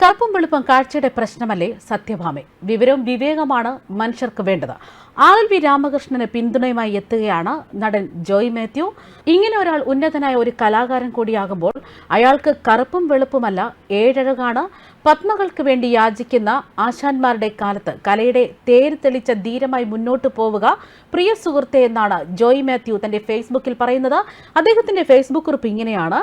കറുപ്പും വെളുപ്പും കാഴ്ചയുടെ പ്രശ്നമല്ലേ സത്യഭാമേ? വിവരവും വിവേകമാണ് മനുഷ്യർക്ക് വേണ്ടത്. ആർ എൽ വി രാമകൃഷ്ണന് പിന്തുണയുമായി എത്തുകയാണ് നടൻ ജോയ് മാത്യു. ഇങ്ങനെ ഒരാൾ ഉന്നതനായ ഒരു കലാകാരൻ കൂടിയാകുമ്പോൾ അയാൾക്ക് കറുപ്പും വെളുപ്പുമല്ല ഏഴഴകാണ്. പത്മകൾക്ക് വേണ്ടി യാചിക്കുന്ന ആശാന്മാരുടെ കാലത്ത് കലയുടെ തേര് തെളിച്ച ധീരമായി മുന്നോട്ട് പോവുക പ്രിയ സുഹൃത്തെ എന്നാണ് ജോയ് മാത്യു തന്റെ ഫേസ്ബുക്കിൽ പറയുന്നത്. അദ്ദേഹത്തിന്റെ ഫേസ്ബുക്ക് കുറിപ്പ് ഇങ്ങനെയാണ്.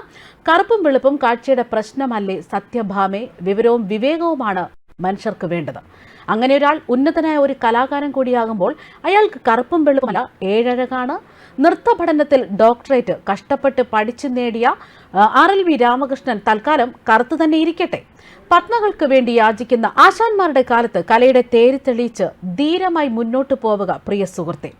കറുപ്പും വെളുപ്പും കാഴ്ചയുടെ പ്രശ്നമല്ലേ സത്യഭാമേ? വിവരവും വിവേകവുമാണ് മനുഷ്യർക്ക് വേണ്ടത്. അങ്ങനെ ഒരാൾ ഉന്നതനായ ഒരു കലാകാരൻ കൂടിയാകുമ്പോൾ അയാൾക്ക് കറുപ്പും വെളുപ്പമല്ല ഏഴഴകാണ്. നൃത്ത പഠനത്തിൽ ഡോക്ടറേറ്റ് കഷ്ടപ്പെട്ട് പഠിച്ചു നേടിയ ആർ എൽ വി രാമകൃഷ്ണൻ തൽക്കാലം കറുത്തു തന്നെ ഇരിക്കട്ടെ. പത്മകൾക്ക് വേണ്ടി യാചിക്കുന്ന ആശാന്മാരുടെ കാലത്ത് കലയുടെ തേര് തെളിയിച്ച് ധീരമായി മുന്നോട്ടു പോവുക പ്രിയ സുഹൃത്തെ.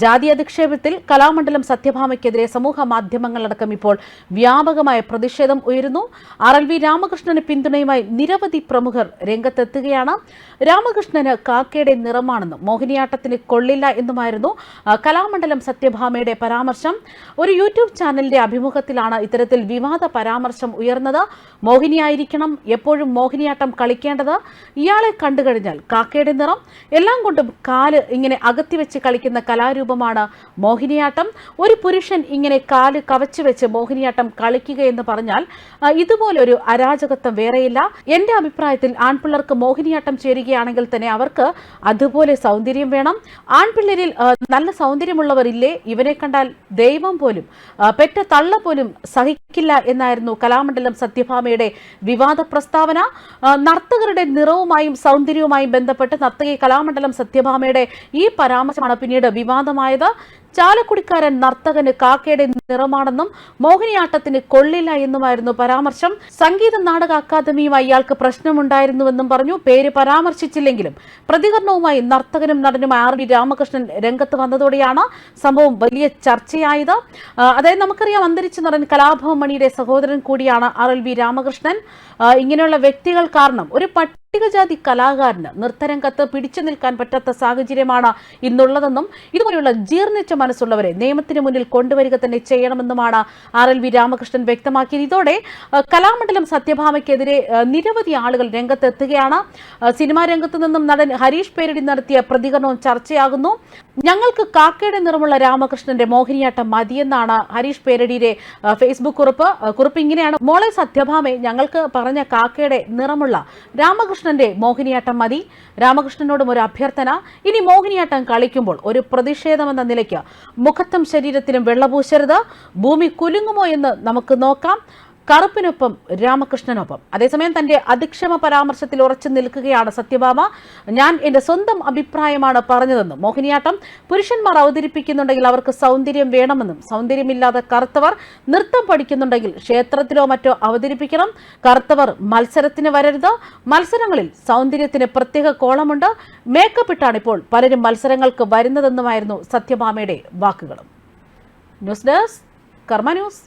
ജാതി അധിക്ഷേപത്തിൽ കലാമണ്ഡലം സത്യഭാമയ്ക്കെതിരെ സമൂഹ മാധ്യമങ്ങളടക്കം ഇപ്പോൾ വ്യാപകമായ പ്രതിഷേധം ഉയരുന്നു. ആർ എൽ വി രാമകൃഷ്ണന് പിന്തുണയുമായി നിരവധി പ്രമുഖർ രംഗത്തെത്തുകയാണ്. രാമകൃഷ്ണന് കാക്കയുടെ നിറമാണെന്നും മോഹിനിയാട്ടത്തിന് കൊള്ളില്ല എന്നുമായിരുന്നു കലാമണ്ഡലം സത്യഭാമയുടെ പരാമർശം. ഒരു യൂട്യൂബ് ചാനലിന്റെ അഭിമുഖത്തിലാണ് ഇത്തരത്തിൽ വിവാദ പരാമർശം ഉയർന്നത്. മോഹിനിയായിരിക്കണം എപ്പോഴും മോഹിനിയാട്ടം കളിക്കേണ്ടത്. ഇയാളെ കണ്ടുകഴിഞ്ഞാൽ കാക്കയുടെ നിറം എല്ലാം കൊണ്ടും കാൽ ഇങ്ങനെ അകത്തിവെച്ച് കളിക്കുന്ന കളിക്കുന്ന കലാരൂപമാണ് മോഹിനിയാട്ടം ഒരു പുരുഷൻ ഇങ്ങനെ കാൽ കവച്ചു വെച്ച് മോഹിനിയാട്ടം കളിക്കുക എന്ന് പറഞ്ഞാൽ ഇതുപോലൊരു അരാജകത്വം വേറെയില്ല. എന്റെ അഭിപ്രായത്തിൽ ആൺപിള്ളർക്ക് മോഹിനിയാട്ടം ചേരുകയാണെങ്കിൽ തന്നെ അവർക്ക് അതുപോലെ സൗന്ദര്യം വേണം. ആൺപിള്ളരിൽ നല്ല സൗന്ദര്യമുള്ളവർ ഇല്ലേ ഇവനെ കണ്ടാൽ ദൈവം പോലും പെറ്റ തള്ള പോലും സഹിക്കില്ല എന്നായിരുന്നു കലാമണ്ഡലം സത്യഭാമയുടെ വിവാദ പ്രസ്താവന. നർത്തകരുടെ നിറവുമായും സൗന്ദര്യവുമായും ബന്ധപ്പെട്ട് നർത്തകി കലാമണ്ഡലം സത്യഭാമയുടെ ഈ പരാമർശമാണ് പിന്നീട് Kasım ayda ചാലക്കുടിക്കാരൻ നർത്തകന് കാക്കയുടെ നിറമാണെന്നും മോഹിനിയാട്ടത്തിന് കൊള്ളില്ല എന്നുമായിരുന്നു പരാമർശം. സംഗീത നാടക അക്കാദമിയുമായി ഇയാൾക്ക് പ്രശ്നമുണ്ടായിരുന്നുവെന്നും പറഞ്ഞു. പേര് പരാമർശിച്ചില്ലെങ്കിലും പ്രതികരണവുമായി നർത്തകനും നടനും ആർ ഡി രാമകൃഷ്ണൻ രംഗത്ത് വന്നതോടെയാണ് സംഭവം വലിയ ചർച്ചയായത്. അതായത് നമുക്കറിയാം അന്തരിച്ച നടൻ കലാഭവ മണിയുടെ സഹോദരൻ കൂടിയാണ് ആർ എൽ വി രാമകൃഷ്ണൻ. ഇങ്ങനെയുള്ള വ്യക്തികൾ കാരണം ഒരു പട്ടികജാതി കലാകാരന് നൃത്തരംഗത്ത് പിടിച്ചു നിൽക്കാൻ പറ്റാത്ത സാഹചര്യമാണ് ഇന്നുള്ളതെന്നും ഇതുപോലെയുള്ള ജീർണിച്ച മനസ്സുള്ളവരെ നിയമത്തിന് മുന്നിൽ കൊണ്ടുവരിക തന്നെ ചെയ്യണമെന്നുമാണ് ആർ എൽ വി രാമകൃഷ്ണൻ വ്യക്തമാക്കിയത്. ഇതോടെ കലാമണ്ഡലം സത്യഭാമയ്ക്കെതിരെ നിരവധി ആളുകൾ രംഗത്തെത്തുകയാണ്. സിനിമാ രംഗത്തു നിന്നും നടൻ ഹരീഷ് പേരടി നടത്തിയ പ്രതികരണവും ചർച്ചയാകുന്നു. ഞങ്ങൾക്ക് കാക്കയുടെ നിറമുള്ള രാമകൃഷ്ണന്റെ മോഹിനിയാട്ടം മതിയെന്നാണ് ഹരീഷ് പേരടിയുടെ ഫേസ്ബുക്ക് കുറിപ്പ്. കുറിപ്പ് ഇങ്ങനെയാണ്. മോളെ സത്യഭാമെ ഞങ്ങൾക്ക് പറഞ്ഞ കാക്കയുടെ നിറമുള്ള രാമകൃഷ്ണന്റെ മോഹിനിയാട്ടം മതി. രാമകൃഷ്ണനോടും ഒരു അഭ്യർത്ഥന. ഇനി മോഹിനിയാട്ടം കളിക്കുമ്പോൾ ഒരു പ്രതിഷേധമെന്ന നിലയ്ക്ക് മുഖത്തും ശരീരത്തിലും വെള്ളപൂശരുത്. ഭൂമി കുലുങ്ങുമോ എന്ന് നമുക്ക് നോക്കാം. കറുപ്പിനൊപ്പം രാമകൃഷ്ണനൊപ്പം. അതേസമയം തന്റെ അധിക്ഷമ പരാമർശത്തിൽ ഉറച്ചു നിൽക്കുകയാണ് സത്യഭാമ. ഞാൻ എന്റെ സ്വന്തം അഭിപ്രായമാണ് പറഞ്ഞതെന്നും മോഹിനിയാട്ടം പുരുഷന്മാർ അവതരിപ്പിക്കുന്നുണ്ടെങ്കിൽ അവർക്ക് സൗന്ദര്യം വേണമെന്നും സൗന്ദര്യമില്ലാതെ കറുത്തവർ നൃത്തം പഠിക്കുന്നുണ്ടെങ്കിൽ ക്ഷേത്രത്തിലോ മറ്റോ അവതരിപ്പിക്കണം. കറുത്തവർ മത്സരത്തിന് വരരുത്. മത്സരങ്ങളിൽ സൗന്ദര്യത്തിന് പ്രത്യേക കോളമുണ്ട്. മേക്കപ്പ് ഇട്ടാണ് ഇപ്പോൾ പലരും മത്സരങ്ങൾക്ക് വരുന്നതെന്നുമായിരുന്നു സത്യഭാമയുടെ വാക്കുകളും. News desk Karma news.